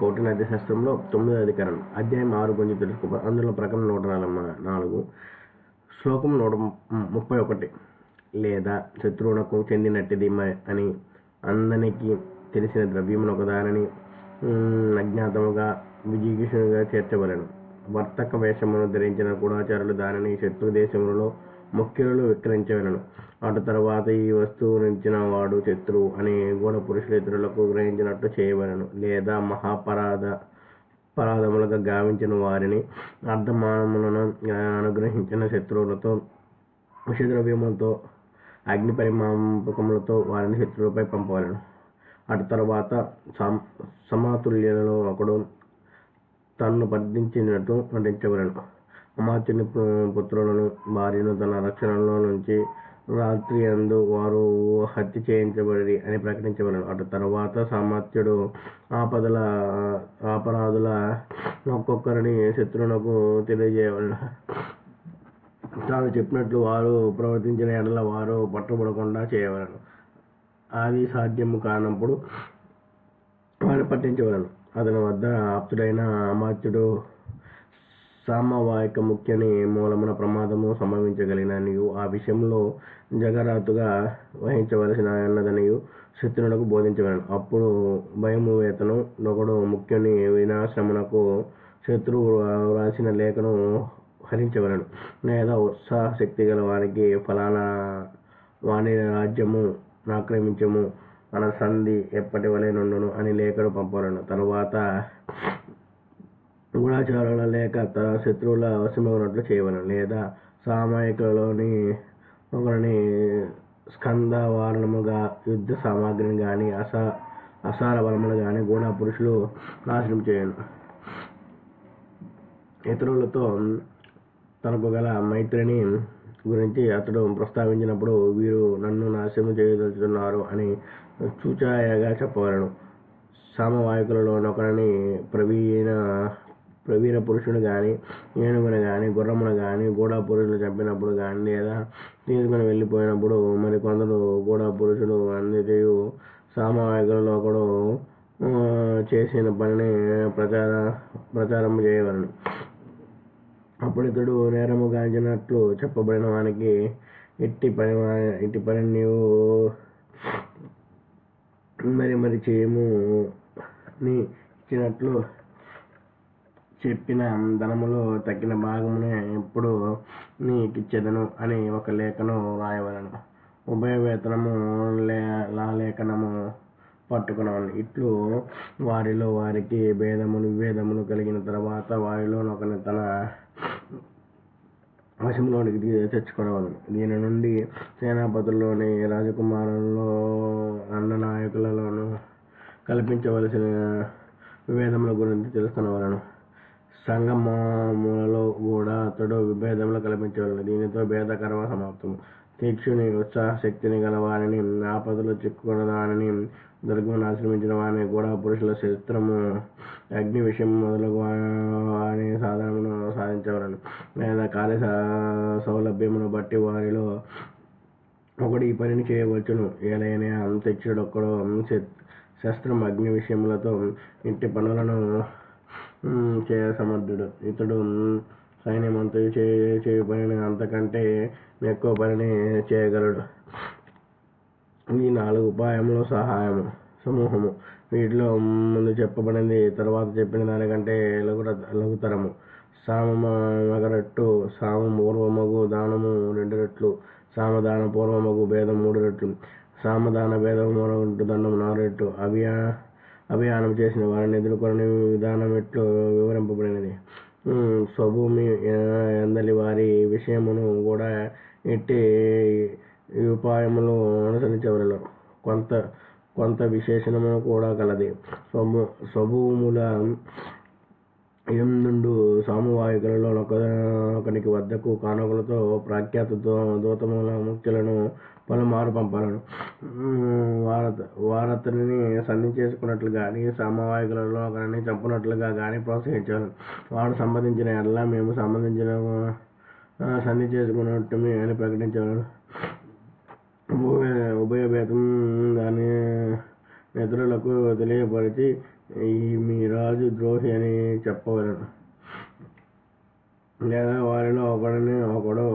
కోటి నది శాస్త్రంలో తొమ్మిదో అధికారం అధ్యాయం ఆరు గురించి తెలుసుకో అందులో ప్రకటన నూట నలభై నాలుగు. శ్లోకం నూట ముప్పై ఒకటి. లేదా శత్రువునకు చెందినట్టిది మ- అని అందరికీ తెలిసిన ద్రవ్యమును ఒకదానని అజ్ఞాతముగా విజిగిషునిగా చేర్చవలను. వర్తక వేషమును ధరించిన గూఢాచారులు దానిని శత్రు దేశములలో ముఖ్యులు విక్రయించవలను అటు తర్వాత ఈ వస్తువునిచ్చిన వాడు శత్రువు అని గుణ పురుషులు ఇతరులకు గ్రహించినట్టు చేయవలను లేదా మహాపరాధ పరాధములుగా గావించిన వారిని అర్ధమానములను అనుగ్రహించిన శత్రువులతో విషద్రవ్యములతో అగ్ని పరిమాపకములతో వారిని శత్రువులపై పంపవలను. అటు తర్వాత సమ సమాతుల్యులలో ఒకడు తన్ను పట్టించినట్టు నటించవలను అమాత్యుని పుత్రులను భార్యను తన రక్షణలో నుంచి రాత్రి అందు వారు హత్య చేయించబడి అని ప్రకటించబడను అటు తర్వాత సామర్థ్యుడు ఆపదల అపరాధుల ఒక్కొక్కరిని శత్రువులకు తెలియజేయవలను. తాను చెప్పినట్లు వారు ప్రవర్తించిన ఎడల వారు పట్టుబడకుండా చేయవలను. అది సాధ్యము కానప్పుడు వారిని పట్టించవలను. అతని వద్ద ఆప్తుడైన అమాత్యుడు సామవాయిక ముఖ్యని మూలమున ప్రమాదము సంభవించగలిగిననియు. ఆ విషయంలో జగరాతుగా వహించవలసిన అన్నదనియు శత్రువులకు బోధించగలను అప్పుడు భయము వేతను నొగడు ముఖ్యుని వినాశమునకు శత్రువు వ్రాసిన లేఖను హరించవలను. లేదా ఉత్సాహ శక్తి గల వారికి ఫలానా వాణి రాజ్యము ఆక్రమించము మన సంధి ఎప్పటి వలె నుండును అని లేఖను పంపవలను. తరువాత గూఢాచారుల లేక తన శత్రువుల ఉన్నట్లు చేయవలను. లేదా సామాయికలోని ఒకరిని స్కంద వారణముగా యుద్ధ సామాగ్రిని కానీ అస అసార బలములు కానీ కూడా పురుషులు నాశనం చేయను. ఇతరులతో తనకు గల మైత్రిని గురించి అతడు ప్రస్తావించినప్పుడు వీరు నన్ను నాశనం చేయదలుచుతున్నారు అని చూచాయగా చెప్పగలను సామవాయకులలో ఒకరిని ప్రవీణ ప్రవీర పురుషుడు కానీ ఏనుగును కానీ గుర్రమును కానీ గూడా పురుషులు చంపినప్పుడు కానీ లేదా తీసుకుని వెళ్ళిపోయినప్పుడు మరి కొందరు గూడా పురుషులు అందరియు సామవాహికులలో ఒకడు చేసిన పనిని ప్రచార ప్రచారం చేయవలను. అప్పుడు ఇతడు నేరము గాంచినట్లు చెప్పబడిన వానికి ఇట్టి పని ఇట్టి పని నీవు మరి మరి చేయము నీ ఇచ్చినట్లు చెప్పిన ధనములో తగ్గిన భాగమునే ఎప్పుడు నీకిచ్చేదను అని ఒక లేఖను రాయవలను ఉభయ వేతనము లే లా లేఖనము పట్టుకునవలను. ఇట్లు వారిలో వారికి భేదములు విభేదములు కలిగిన తర్వాత వారిలో ఒకరిని తన వశంలోనికి తెచ్చుకోవలను దీని నుండి సేనాపతుల్లోని రాజకుమారుల్లో అన్న నాయకులలోనూ కల్పించవలసిన విభేదముల గురించి తెలుసుకునవలను. సంగమములలో కూడా అతడు విభేదములు కల్పించవలను దీనితో భేదకరమ సమాప్తము. తీక్షుని ఉత్సాహ శక్తిని గల వారిని ఆపదలు చిక్కుకున్న దానిని దుర్గమును ఆశ్రమించిన వారిని కూడా పురుషుల శస్త్రము అగ్ని విషయం మొదలగు వారి సాధనమును సాధించవలను. లేదా కార్య సౌలభ్యమును బట్టి వారిలో ఒకడు ఈ పనిని చేయవచ్చును. ఏలైనా అంత్యక్షుడు ఒక్కడు శస్త్రం అగ్ని విషయములతో ఇంటి పనులను చేయ సమర్థుడు ఇతడు మ్, సైన్యమంతా చే చేయు పనిని అంతకంటే ఎక్కువ పనిని చేయగలడు. ఈ నాలుగు ఉపాయములు సహాయము సమూహము. వీటిలో ముందు చెప్పబడింది తర్వాత చెప్పిన దానికంటే లఘుర లఘుతరము. సామ మగరెట్టు సామ పూర్వమగు దానము రెండు రెట్లు సామదాన పూర్వమగు భేదం మూడు రెట్లు సామదాన భేదం మూడు దండం నాలుగు రెట్లు. అభియా అభియానం చేసిన వారిని ఎదుర్కొని విధానం ఎట్లు వివరింపబడినది స్వభూమి ఎందలి వారి విషయమును కూడా ఎట్టి ఉపాయములు అనుసరించవలను. కొంత కొంత విశేషణము కూడా కలది స్వభూ స్వభూముల ఎందుండు సామువాహికులలో ఒకనికి వద్దకు కానుకలతో ప్రఖ్యాత దూతముల ముఖ్యులను పలుమారు పంపాలను. వారత వారతని సంధి చేసుకున్నట్లు కానీ సామవాహికులలో ఒకరిని చంపినట్లుగా కానీ ప్రోత్సహించాను వాడు సంబంధించిన ఎడల మేము సంబంధించిన ఆ, సంధి చేసుకున్నట్టుమే అని ప్రకటించాను ఉభయ భేదం దాని ఇతరులకు తెలియపరిచి ఈ రాజు ద్రోహి అని చెప్పవలెను. లేదా వారిలో ఒకడిని ఒకడు